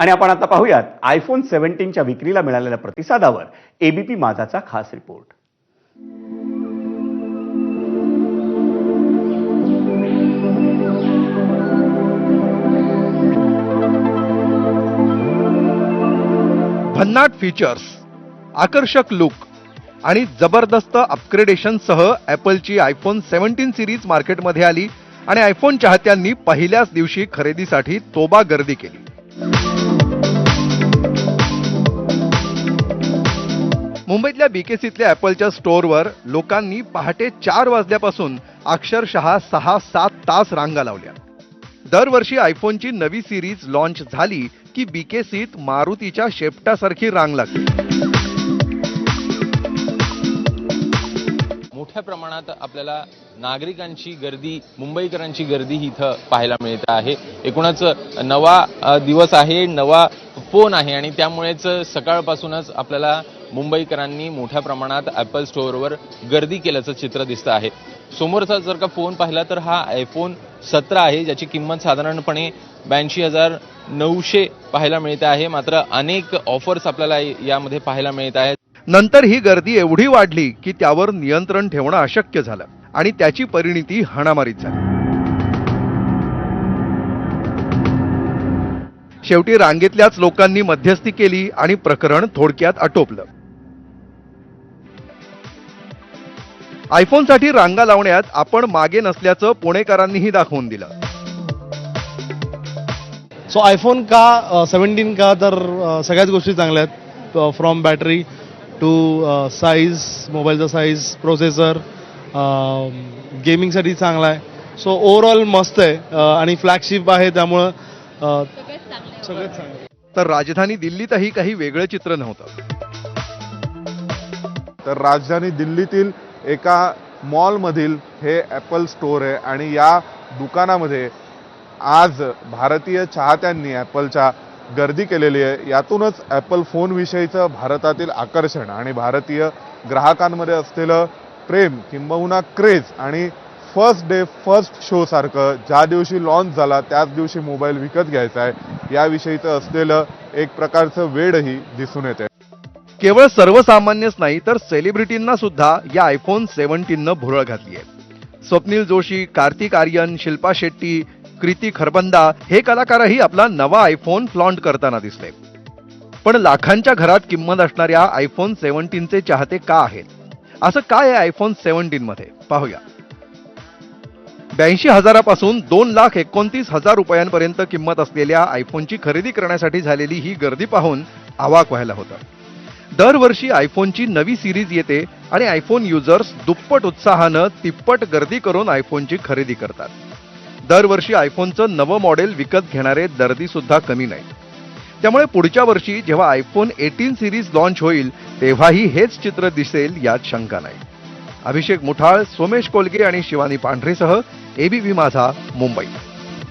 आणि आपण आता पाहूयात आयफोन सेव्हन्टीनच्या विक्रीला मिळालेल्या प्रतिसादावर एबीपी माझाचा खास रिपोर्ट. भन्नाट फीचर्स आकर्षक लुक आणि जबरदस्त अपग्रेडेशनसह ॲपलची आयफोन सेव्हन्टीन सिरीज मार्केटमध्ये आली आणि आयफोन चाहत्यांनी पहिल्याच दिवशी खरेदीसाठी तोबा गर्दी केली. मुंबईतल्या बीकेसीतल्या ॲपलच्या स्टोअरवर लोकांनी पहाटे चार वाजल्यापासून अक्षरशः सहा सात तास रांगा लावल्या. दरवर्षी आयफोनची नवी सिरीज लॉन्च झाली की बीकेसीत मारुतीच्या शेपटासारखी रांग लागते मोठ्या प्रमाणात आपल्याला नागरिकांची गर्दी मुंबईकरांची ही इथं पाहायला मिळत आहे. एकूणच नवा दिवस आहे नवा फोन आहे आणि त्यामुळेच सकाळपासूनच आपल्याला मुंबईकरांनी मोठ्या प्रमाणात ॲपल स्टोअरवर गर्दी केल्याचं चित्र दिसतं आहे. समोरचा जर का फोन पाहिला तर हा आयफोन सतरा आहे ज्याची किंमत साधारणपणे ब्याऐंशी हजार नऊशे पाहायला मिळते आहे. मात्र अनेक ऑफर्स आपल्याला यामध्ये पाहायला मिळत आहेत. नंतर ही गर्दी एवढी वाढली की त्यावर नियंत्रण ठेवणं अशक्य झालं आणि त्याची परिणिती हाणामारीत झाली. शेवटी रांगेतल्याच लोकांनी मध्यस्थी केली आणि प्रकरण थोडक्यात आटोपलं. आयफोनसाठी रांगा लावण्यात आपण मागे नसल्याचं पुणेकरांनीही दाखवून दिलं. सो आयफोन का सेवन्टीन का तर सगळ्याच गोष्टी चांगल्या आहेत. फ्रॉम बॅटरी टू साईज मोबाईलचा साईज प्रोसेसर गेमिंगसाठी चांगला आहे. सो ओव्हरऑल मस्त आहे आणि फ्लॅगशिप आहे त्यामुळं सगळंच. तर राजधानी दिल्लीतही काही वेगळं चित्र नव्हतं. तर राजधानी दिल्लीतील एका मॉलमधील हे ॲपल स्टोअर आहे आणि या दुकानामध्ये आज भारतीय चाहत्यांनी ॲपलच्या गर्दी केलेली आहे. यातूनच ॲपल फोनविषयीचं भारतातील आकर्षण आणि भारतीय ग्राहकांमध्ये असलेलं प्रेम किंबहुना क्रेज आणि फर्स्ट डे फर्स्ट शो सारखं ज्या दिवशी लॉन्च झाला त्याच दिवशी मोबाईल विकत घ्यायचा आहे. याविषयीचं असलेलं एक प्रकारचं वेडही दिसून येते. केवळ सर्वसामान्यच नाही तर सेलिब्रिटींना सुद्धा या आयफोन सेव्हन्टीननं भुरळ घातली आहे. स्वप्नील जोशी कार्तिक आर्यन शिल्पा शेट्टी कृती खरबंदा हे कलाकारही आपला नवा आयफोन फ्लॉन्ट करताना दिसले. पण लाखांच्या घरात किंमत असणाऱ्या आयफोन सेव्हन्टीनचे चाहते का आहेत? असं काय आहे आयफोन सेव्हन्टीनमध्ये? पाहूया. ब्याऐंशी हजारापासून दोन लाख एकोणतीस हजार रुपयांपर्यंत किंमत असलेल्या आयफोनची खरेदी करण्यासाठी झालेली ही गर्दी पाहून आवाक व्हायला होतं. दरवर्षी आयफोनची नवी सिरीज येते आणि आयफोन युजर्स दुप्पट उत्साहानं तिप्पट गर्दी करून आयफोनची खरेदी करतात. दरवर्षी आयफोनचं नवं मॉडेल विकत घेणारे दर्दी सुद्धा कमी नाहीत. त्यामुळे पुढच्या वर्षी जेव्हा आयफोन एटीन सिरीज लॉन्च होईल तेव्हाही हेच चित्र दिसेल यात शंका नाही. अभिषेक मुठाळ सोमेश कोलगे आणि शिवानी पांढरेसह एबीपी माझा मुंबई.